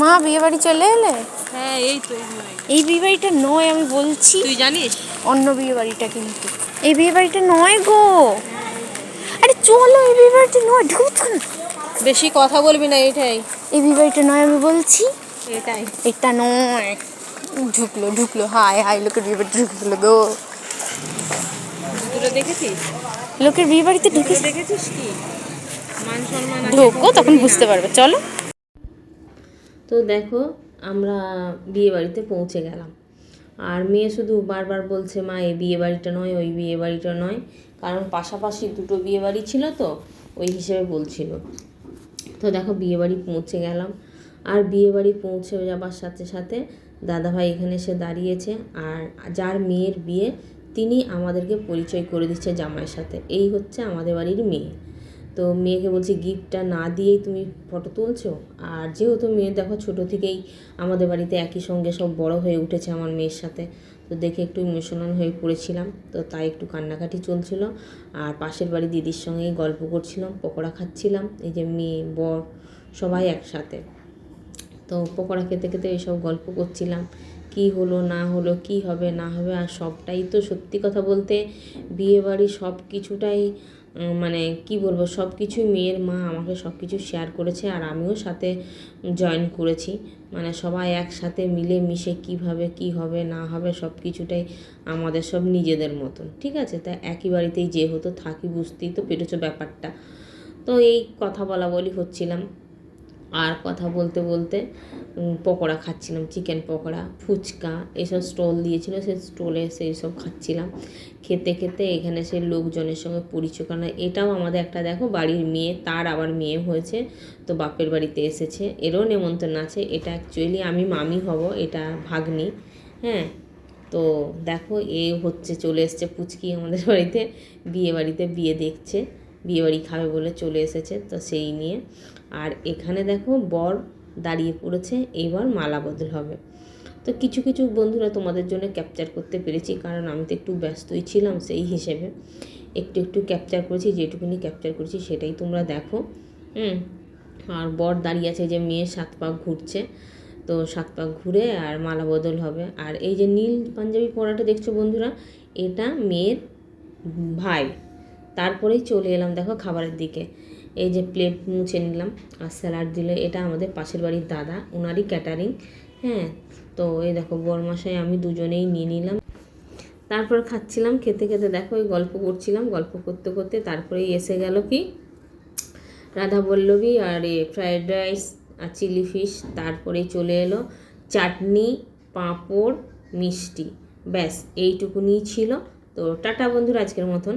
মা বিয়ে বাড়ি চলে এলে? হ্যাঁ এই তো এই। বিয়ে বাড়িটা নয় আমি বলছি। তুই জানিস? অন্য বিয়ে বাড়িটা কিন্তু। এই বিয়ে বাড়িটা নয় গো। আরে চলো এই বিয়ে বাড়িটা নয় ঢুকছো না। বেশি কথা বলবি না এটাই। এই বিয়ে বাড়িটা নয় আমি বলছি। এটাই। এটা নয়। ঢুকলো ঢুকলো। হাই হাই লোকের বিয়ে বাড়িতে ঢুকলো গো। দুটো দেখেছিস? লোকের বিয়ে বাড়িতে ঢুকে দেখেছিস কি? মান সম্মান ঢোকো তখন বুঝতে পারবে। চলো। তো দেখো, আমরা বিয়ে বাড়িতে পৌঁছে গেলাম। আর মেয়ে শুধু বারবার বলছে, মা, এই বিয়ে বাড়িটা নয়, ওই বিয়ে বাড়িটা নয়। কারণ পাশাপাশি দুটো বিয়ে বাড়ি ছিল তো, ওই হিসেবে বলছিল। তো দেখো বিয়ে বাড়ি পৌঁছে গেলাম। আর বিয়ে বাড়ি পৌঁছে যাবার সাথে সাথে দাদাভাই এখানে এসে দাঁড়িয়েছে। আর যার মেয়ের বিয়ে, তিনি আমাদেরকে পরিচয় করে দিচ্ছে জামাইয়ের সাথে। এই হচ্ছে আমাদের বাড়ির মেয়ে। তো মেয়েকে বলছি, গিফটটা না দিয়েই তুমি ফটো তুলছো? আর যেহেতু মেয়ে, দেখো ছোটো থেকেই আমাদের বাড়িতে একই সঙ্গে সব বড় হয়ে উঠেছে আমার মেয়ের সাথে। তো দেখে একটু ইমোশনাল হয়ে পড়েছিলাম। তো তাই একটু কান্নাকাটি চলছিল। আর পাশের বাড়ি দিদির সঙ্গেই গল্প করছিলাম, পকোড়া খাচ্ছিলাম। এই যে মেয়ে, বর, সবাই একসাথে। তো পকোড়া খেতে খেতে এইসব গল্প করছিলাম। কি হলো, না হলো, কি হবে, না হবে, আর সবটাই তো সত্যি কথা বলতে বিয়ে বাড়ি সব কিছুটাই মানে কি বলব সব কিছুই মেয়ের মা আমাকে সব কিছু শেয়ার করেছে আর আমিও সাথে জয়েন করেছি। মানে সবাই একসাথে মিলে মিশে কীভাবে কি হবে, না হবে সব কিছুটাই আমাদের সব নিজেদের মতন, ঠিক আছে? তা একই বাড়িতেই যেহেতু থাকি, বুঝতেই তো পেরেছ ব্যাপারটা। তো এই কথা বলা বলি হচ্ছিলাম। আর কথা বলতে বলতে পকোড়া খাচ্ছিলাম চিকেন পকোড়া, ফুচকা, এসব স্টল দিয়েছিল সেই স্টলে সেই সব খাচ্ছিলাম। খেতে খেতে এখানে সেই লোকজনের সঙ্গে পরিচয় করা এটাও আমাদের একটা দেখো বাড়ির মেয়ে, তার আবার মেয়ে হয়েছে, তো বাপের বাড়িতে এসেছে, এরও নেমন্তন্ন আছে, এটা অ্যাকচুয়ালি আমি মামি হব, এটা ভাগ্নি হ্যাঁ? তো দেখো এ হচ্ছে, চলে এসছে পুচকি আমাদের বাড়িতে, বিয়ে বাড়িতে বিয়ে দেখছে। বিয়ে বাড়ি খাবে বলে চলে এসেছে তো সেই নিয়ে। আর এখানে দেখো বর দাঁড়িয়ে পড়েছে এইবার মালা বদল হবে। তো কিছু কিছু বন্ধুরা তোমাদের জন্য ক্যাপচার করতে পেরেছি, কারণ আমি তো একটু ব্যস্তই ছিলাম সেই হিসেবে। একটু একটু ক্যাপচার করেছি, যেটুকুনি ক্যাপচার করেছি সেটাই তোমরা দেখো। হুম, আর বর দাঁড়িয়ে আছে যে মেয়ে সাত পাক ঘুরছে, তো সাত পাক ঘুরে আর মালা বদল হবে। আর এই যে নীল পাঞ্জাবি পরাটা দেখছ বন্ধুরা, এটা মেয়ের ভাই। তারপরেই চলে এলাম দেখো খাবারের দিকে। এই যে প্লেট মুছে নিলাম আর স্যালাড দিল এটা আমাদের পাশের বাড়ির দাদা ওনারই ক্যাটারিং হ্যাঁ তো এই দেখো বরমাসায় আমি দুজনেই নিয়ে নিলাম। তারপর খাচ্ছিলাম, খেতে খেতে দেখো ওই গল্প করছিলাম। গল্প করতে করতে তারপরেই এসে গেল কি? রাধা বল্লভী আর এ ফ্রায়েড রাইস আর চিলি ফিশ তারপরেই চলে এলো চাটনি, পাঁপড়, মিষ্টি। ব্যাস এইটুকুনি ছিল। তো টাটা বন্ধুরা আজকের মতন।